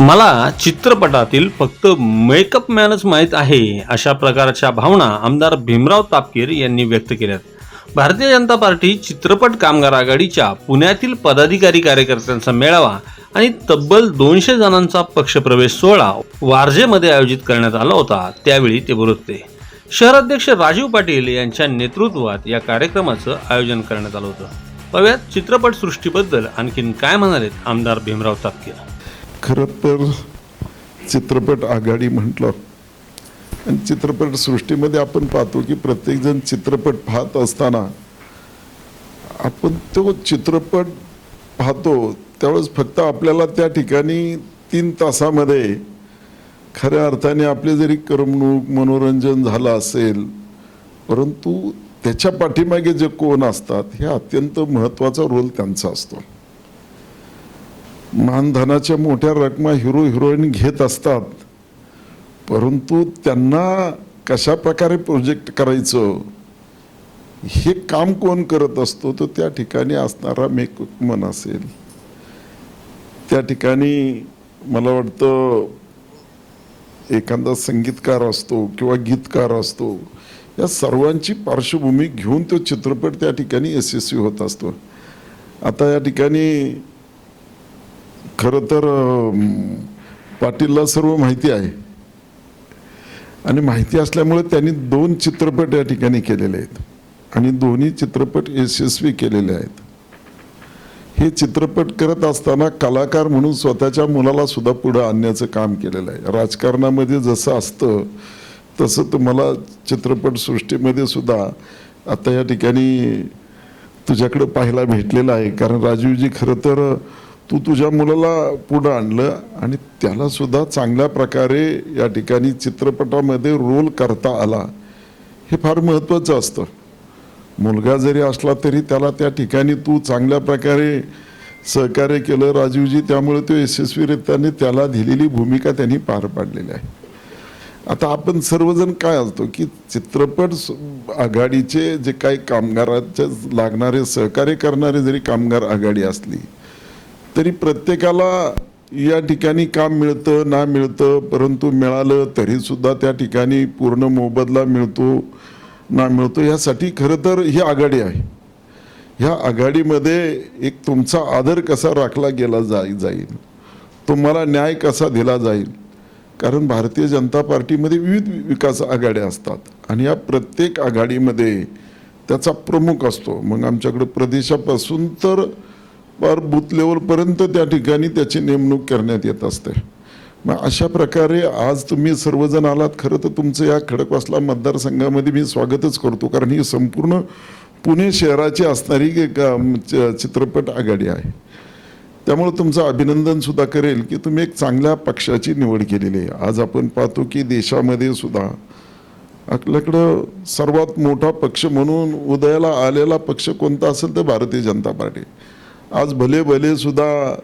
मला चित्रपटातील फक्त मेकअप मॅनच माहीत आहे अशा प्रकारच्या भावना आमदार भीमराव तापकीर यांनी व्यक्त केल्यात. भारतीय जनता पार्टी चित्रपट कामगार आघाडीच्या पुण्यातील पदाधिकारी कार्यकर्त्यांचा मेळावा आणि तब्बल दोनशे जणांचा पक्षप्रवेश सोहळा वारजेमध्ये आयोजित करण्यात आला होता त्यावेळी ते बोलत होते. शहराध्यक्ष राजीव पाटील यांच्या नेतृत्वात या कार्यक्रमाचं आयोजन करण्यात आलं होतं. पाहूयात चित्रपट सृष्टीबद्दल आणखीन काय म्हणालेत आमदार भीमराव तापकीर. खरं तर चित्रपट आघाडी म्हटलं. आणि चित्रपटसृष्टीमध्ये आपण पाहतो की प्रत्येकजण चित्रपट पाहत असताना आपण तो चित्रपट पाहतो त्यावेळेस फक्त आपल्याला त्या ठिकाणी तीन तासामध्ये खऱ्या अर्थाने आपले जरी करमणूक मनोरंजन झालं असेल परंतु त्याच्या पाठीमागे जे कोण असतात हे अत्यंत महत्त्वाचा रोल त्यांचा असतो. मानधनाच्या मोठ्या रकमा हिरो हिरोईन घेत असतात. परंतु त्यांना कशा प्रकारे प्रोजेक्ट करायचं? हे काम कोण करत असतो? तर त्या ठिकाणी असणारा मेकमन असेल. त्या ठिकाणी मला वाटतं एखादा संगीतकार असतो किंवा गीतकार असतो या सर्वांची पार्श्वभूमी घेऊन तो चित्रपट त्या ठिकाणी यशस्वी होत असतो. आता या ठिकाणी खरं तर पाटीलला सर्व माहिती आहे. आणि माहिती असल्यामुळे त्यांनी दोन चित्रपट या ठिकाणी केलेले आहेत. आणि दोन्ही चित्रपट यशस्वी केलेले आहेत. हे चित्रपट करत असताना कलाकार म्हणून स्वतःच्या मुलाला सुद्धा पुढं आणण्याचं काम केलेलं आहे. राजकारणामध्ये जसं असतं तसं तुम्हाला चित्रपटसृष्टीमध्ये सुद्धा आता या ठिकाणी तुझ्याकडे पाहायला भेटलेलं आहे. कारण राजीवजी खरं तर तू तुझ्या मुलाला पुढं आणलं आणि त्याला सुद्धा चांगल्या प्रकारे या ठिकाणी चित्रपटामध्ये रोल करता आला हे फार महत्त्वाचं असतं. मुलगा जरी असला तरी त्याला त्या ठिकाणी तू चांगल्या प्रकारे सहकार्य केलं राजीवजी त्यामुळे तो यशस्वीरित्याने त्याला दिलेली भूमिका त्यांनी पार पाडलेली आहे. आता आपण सर्वजण काय असतो की चित्रपट आघाडीचे जे काही कामगाराच्या लागणारे सहकार्य करणारे जरी कामगार आघाडी असली तरी प्रत्येकाला या ठिकाणी काम मिळतं ना मिळतं परंतु मिळालं तरीसुद्धा त्या ठिकाणी पूर्ण मोबदला मिळतो ना मिळतो. यासाठी खरं तर ही आघाडी आहे. ह्या आघाडीमध्ये एक तुमचा आदर कसा राखला गेला जाई जाईल? तुम्हाला न्याय कसा दिला जाईल? कारण भारतीय जनता पार्टीमध्ये विविध विकास आघाड्या असतात आणि या प्रत्येक आघाडीमध्ये त्याचा प्रमुख असतो. मग आमच्याकडे प्रदेशापासून तर पार बूथ लेवलपर्यंत त्या ठिकाणी त्याची नेमणूक करण्यात येत असते. मग अशा प्रकारे आज तुम्ही सर्वजण आलात खरं तर तुमचं या खडकवासला मतदारसंघामध्ये मी स्वागतच करतो कारण ही संपूर्ण पुणे शहराची असणारी एक चित्रपट आघाडी आहे. त्यामुळे तुमचं अभिनंदन सुद्धा करेल की तुम्ही एक चांगल्या पक्षाची निवड केलेली आहे. आज आपण पाहतो की देशामध्ये सुद्धा आपल्याकडं सर्वात मोठा पक्ष म्हणून उदयाला आलेला पक्ष कोणता असेल तर भारतीय जनता पार्टी. आज भले भले सुद्धा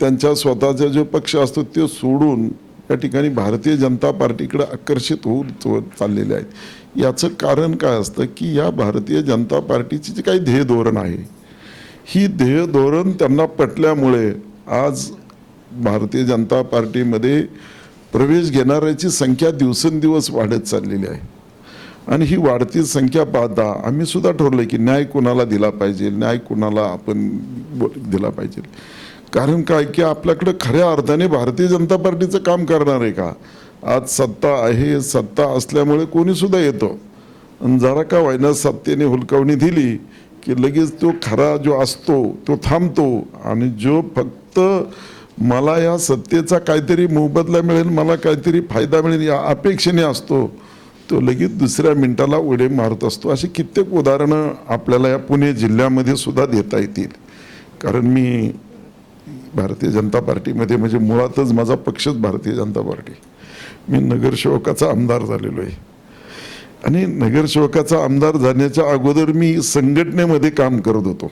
त्यांच्या स्वतःचा जो पक्ष असतो तो सोडून या ठिकाणी भारतीय जनता पार्टीकडे आकर्षित होऊन चाललेले आहेत. याचं कारण काय असतं की या भारतीय जनता पार्टीची जे काही ध्येय धोरण आहे ही ध्येय धोरण त्यांना पटल्यामुळे आज भारतीय जनता पार्टीमध्ये प्रवेश घेणाऱ्याची संख्या दिवसेंदिवस वाढत चाललेली आहे. आणि ही वाढती संख्या पाहता आम्ही सुद्धा ठरवलं की न्याय कुणाला दिला पाहिजे न्याय कुणाला आपण दिला पाहिजे. कारण काय की आपल्याकडे खऱ्या अर्थाने भारतीय जनता पार्टीचं काम करणार आहे का? आज सत्ता आहे सत्ता असल्यामुळे कोणी सुद्धा येतो. आणि जरा का व्हायना सत्तेने हुलकावणी दिली की लगेच तो खरा जो असतो तो थांबतो आणि जो फक्त मला या सत्तेचा काहीतरी मोबदला मिळेल मला काहीतरी फायदा मिळेल या अपेक्षेने असतो तो लगेच दुसऱ्या मिनिटाला उडे मारत असतो. अशी कित्येक उदाहरणं आपल्याला या पुणे जिल्ह्यामध्ये सुद्धा देता येतील. कारण मी भारतीय जनता पार्टीमध्ये म्हणजे मुळातच माझा पक्षच भारतीय जनता पार्टी. मी नगरसेवकाचा आमदार झालेलो आहे. आणि नगरसेवकाचा आमदार झाल्याच्या अगोदर मी संघटनेमध्ये काम करत होतो.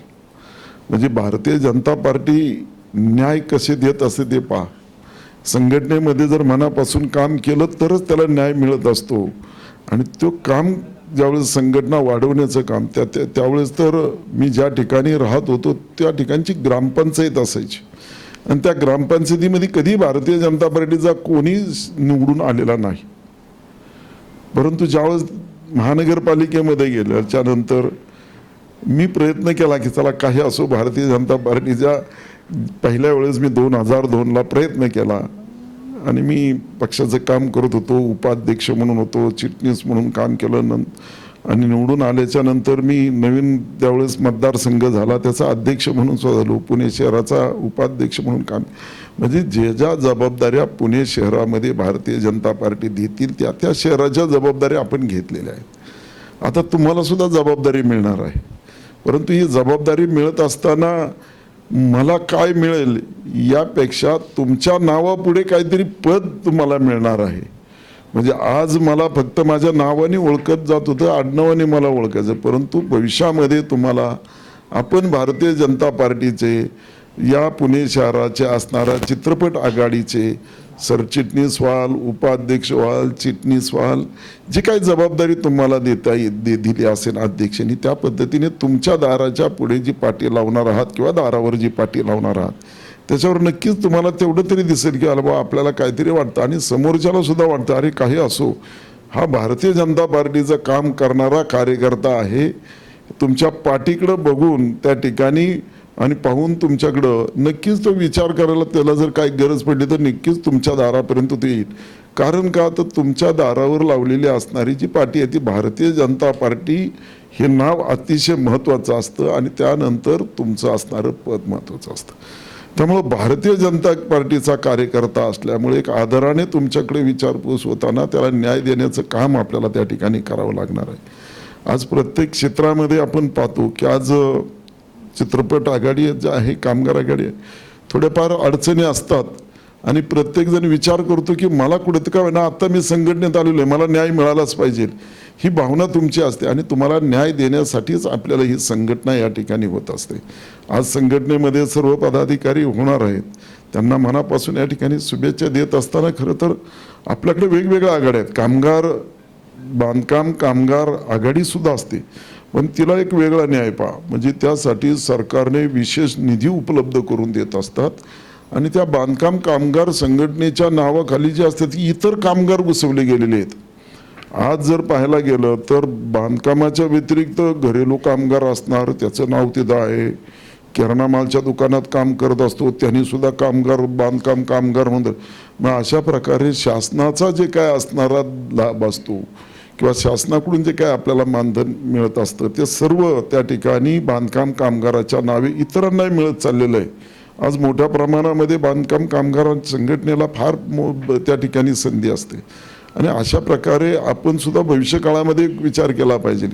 म्हणजे भारतीय जनता पार्टी न्याय कसे देत असे ते पहा. संघटनेमध्ये जर मनापासून काम केलं तरच त्याला न्याय मिळत असतो. आणि तो काम ज्यावेळेस संघटना वाढवण्याचं काम त्या त्यावेळेस तर मी ज्या ठिकाणी राहत होतो त्या ठिकाणची ग्रामपंचायत असायची. आणि त्या ग्रामपंचायतीमध्ये कधी भारतीय जनता पार्टीचा कोणी निवडून आलेला नाही. परंतु ज्यावेळेस महानगरपालिकेमध्ये गेल्याच्यानंतर मी प्रयत्न केला की चला काही असो भारतीय जनता पार्टीच्या पहिल्या वेळेस मी दोन हजार दोनला प्रयत्न केला. आणि मी पक्षाचं काम करत होतो उपाध्यक्ष म्हणून होतो चिटणीस म्हणून काम केलं नं आणि निवडून आल्याच्यानंतर मी नवीन त्यावेळेस मतदारसंघ झाला त्याचा अध्यक्ष म्हणून सुद्धा झालो. पुणे शहराचा उपाध्यक्ष म्हणून काम म्हणजे जे ज्या जबाबदाऱ्या पुणे शहरामध्ये भारतीय जनता पार्टी देतील त्या त्या शहराच्या जबाबदाऱ्या आपण घेतलेल्या आहेत. आता तुम्हाला सुद्धा जबाबदारी मिळणार आहे. परंतु ही जबाबदारी मिळत असताना मला काय मिळेल यापेक्षा तुमच्या नावापुढे काहीतरी पद तुम्हाला मिळणार आहे. म्हणजे आज मला फक्त माझ्या नावाने ओळखत जात होतं आडनावाने मला ओळखायचं परंतु भविष्यामध्ये तुम्हाला आपण भारतीय जनता पार्टीचे या पुणे शहराचे असणाऱ्या चित्रपट आघाडीचे सरचिटणीस व्हाल उपाध्यक्ष व्हाल चिटणीस व्हाल जी काही जबाबदारी तुम्हाला देता दे दिली असेल अध्यक्षांनी त्या पद्धतीने तुमच्या दाराच्या पुढे जी पाठी लावणार आहात किंवा दारावर जी पाठी लावणार आहात त्याच्यावर नक्कीच तुम्हाला तेवढं तरी दिसेल की अरे बा आपल्याला काहीतरी वाटतं आणि समोरच्याला सुद्धा वाटतं अरे काही असो. हा भारतीय जनता पार्टीचं काम करणारा कार्यकर्ता आहे. तुमच्या पाठीकडं बघून त्या ठिकाणी आणि पाहून तुमच्याकडं नक्कीच तो विचार करायला त्याला जर काही गरज पडली तर नक्कीच तुमच्या दारापर्यंत तो येईल. कारण का? तर तुमच्या दारावर लावलेली असणारी जी पार्टी आहे ती भारतीय जनता पार्टी हे नाव अतिशय महत्त्वाचं असतं आणि त्यानंतर तुमचं असणारं पद महत्त्वाचं असतं. त्यामुळं भारतीय जनता पार्टीचा कार्यकर्ता असल्यामुळे एक आदराने तुमच्याकडे विचारपूस होताना त्याला न्याय देण्याचं काम आपल्याला त्या ठिकाणी करावं लागणार आहे. आज प्रत्येक क्षेत्रामध्ये आपण पाहतो की आज चित्रपट आघाडी जे आहे कामगार आघाडी आहे थोड्याफार अडचणी असतात. आणि प्रत्येकजण विचार करतो की मला कुठे का ना आता मी संघटनेत आलेलो आहे मला न्याय मिळालाच पाहिजे. ही भावना तुमची असते आणि तुम्हाला न्याय देण्यासाठीच आपल्याला ही संघटना या ठिकाणी होत असते. आज संघटनेमध्ये सर्व पदाधिकारी होणार आहेत. त्यांना मनापासून या ठिकाणी शुभेच्छा देत असताना खरं तर आपल्याकडे वेगवेगळ्या आघाड्या आहेत. कामगार बांधकाम कामगार आघाडीसुद्धा असते. पण तिला एक वेगळा न्याय पहा. म्हणजे त्यासाठी सरकारने विशेष निधी उपलब्ध करून देत असतात आणि त्या बांधकाम कामगार संघटनेच्या नावाखाली जे असतात इतर कामगार घुसवले गेलेले आहेत. आज जर पाहायला गेलं तर बांधकामाच्या व्यतिरिक्त घरेलू कामगार असणार त्याचं नाव तिथं आहे. किराणा मालच्या दुकानात काम करत असतो त्यांनी सुद्धा कामगार बांधकाम कामगार म्हणतात मग अशा प्रकारे शासनाचा जे काय असणारा लाभ असतो किंवा शासनाकडून जे काय आपल्याला मानधन मिळत असतं ते सर्व त्या ठिकाणी बांधकाम कामगाराच्या नावे इतरांनाही मिळत चाललेलं आहे. आज मोठ्या प्रमाणामध्ये बांधकाम कामगार संघटनेला फार मो त्या ठिकाणी संधी असते. आणि अशा प्रकारे आपण सुद्धा भविष्य काळामध्ये विचार केला पाहिजे.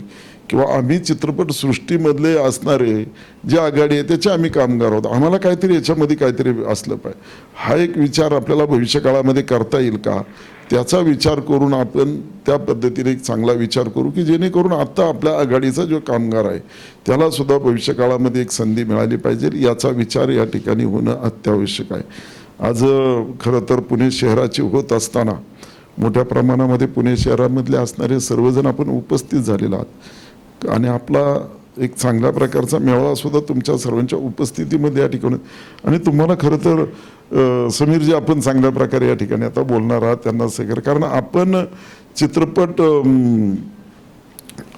किंवा आम्ही चित्रपट सृष्टीमधले असणारे जे आघाडी आहे त्याचे आम्ही कामगार आहोत. आम्हाला काहीतरी याच्यामध्ये काहीतरी असलं पाहिजे. हा एक विचार आपल्याला भविष्य काळामध्ये करता येईल का? त्याचा विचार करून आपण त्या पद्धतीने एक चांगला विचार करू की जेणेकरून आता आपल्या आघाडीचा जो कामगार आहे त्याला सुद्धा भविष्य काळामध्ये एक संधी मिळाली पाहिजे. याचा विचार या ठिकाणी होणं अत्यावश्यक आहे. आज खरं तर पुणे शहराची होत असताना मोठ्या प्रमाणामध्ये पुणे शहरामधले असणारे सर्वजण आपण उपस्थित झालेलो आहात. आणि आपला एक चांगल्या प्रकारचा मेळावा सुद्धा तुमच्या सर्वांच्या उपस्थितीमध्ये या ठिकाणी. आणि तुम्हाला खरं तर समीरजी आपण चांगल्या प्रकारे या ठिकाणी आता बोलणार आहात त्यांना सगळं कारण आपण चित्रपट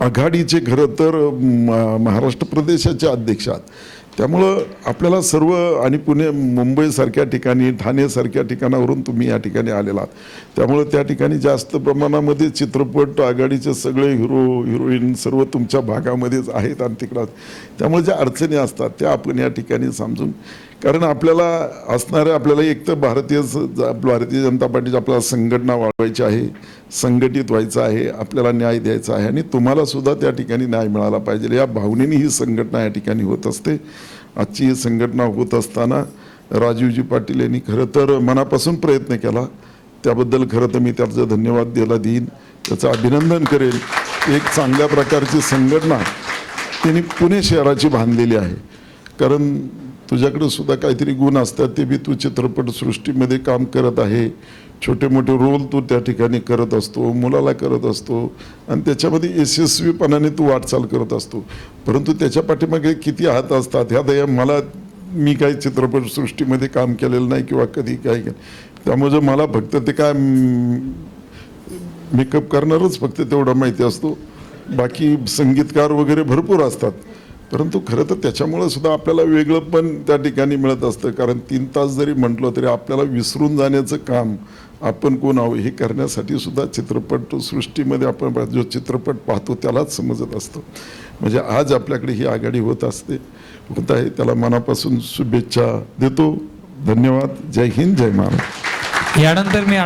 आघाडीचे खरं तर म- महाराष्ट्र प्रदेशाचे अध्यक्ष आहात. त्यामुळं आपल्याला सर्व आणि पुणे मुंबईसारख्या ठिकाणी ठाणेसारख्या ठिकाणावरून तुम्ही या ठिकाणी आलेला आहात. त्यामुळं त्या ठिकाणी जास्त प्रमाणामध्ये चित्रपट आघाडीचे सगळे हिरो हिरोईन सर्व तुमच्या भागामध्येच आहेत आणि तिकडं. त्यामुळे ज्या अडचणी असतात त्या आपण या ठिकाणी समजून कारण आपल्याला असणाऱ्या आपल्याला एक तर भारतीय स- ज- भारतीय जनता पार्टीची आपल्याला संघटना वाढवायची आहे संघटित व्हायचं आहे आपल्याला न्याय द्यायचा आहे आणि तुम्हाला सुद्धा त्या ठिकाणी न्याय मिळाला पाहिजे. या भावनेने ही संघटना या ठिकाणी होत असते. आजची ही संघटना होत असताना राजीवजी पाटील यांनी खरं तर मनापासून प्रयत्न केला. त्याबद्दल खरं तर मी त्याचं धन्यवाद द्यायला देईन. त्याचं अभिनंदन करेन एक चांगल्या प्रकारची संघटना त्यांनी पुणे शहराची बांधलेली आहे. कारण तुझ्याकडे सुद्धा काहीतरी गुण असतात ते बी तू चित्रपटसृष्टीमध्ये काम करत आहे. छोटे मोठे रोल तू त्या ठिकाणी करत असतो मुलाला करत असतो आणि त्याच्यामध्ये यशस्वीपणाने तू वाटचाल करत असतो. परंतु त्याच्या पाठीमागे किती हात असतात ह्या दया मला मी काही चित्रपटसृष्टीमध्ये काम केलेलं नाही किंवा कधी काही केलं त्यामुळे मला फक्त ते काय मेकअप करणारच फक्त तेवढा माहिती असतो. बाकी संगीतकार वगैरे भरपूर असतात. परंतु खरं तर त्याच्यामुळं सुद्धा आपल्याला वेगळं पण त्या ठिकाणी मिळत असतं. कारण तीन तास जरी म्हटलं तरी आपल्याला विसरून जाण्याचं काम आपण कोण आहो हे करण्यासाठी सुद्धा चित्रपट सृष्टीमध्ये आपण जो चित्रपट पाहतो त्यालाच समजत असतं. म्हणजे आज आपल्याकडे ही आघाडी होत असते. होत आहे. त्याला मनापासून शुभेच्छा देतो. धन्यवाद. जय हिंद. जय महाराज यानंतर मी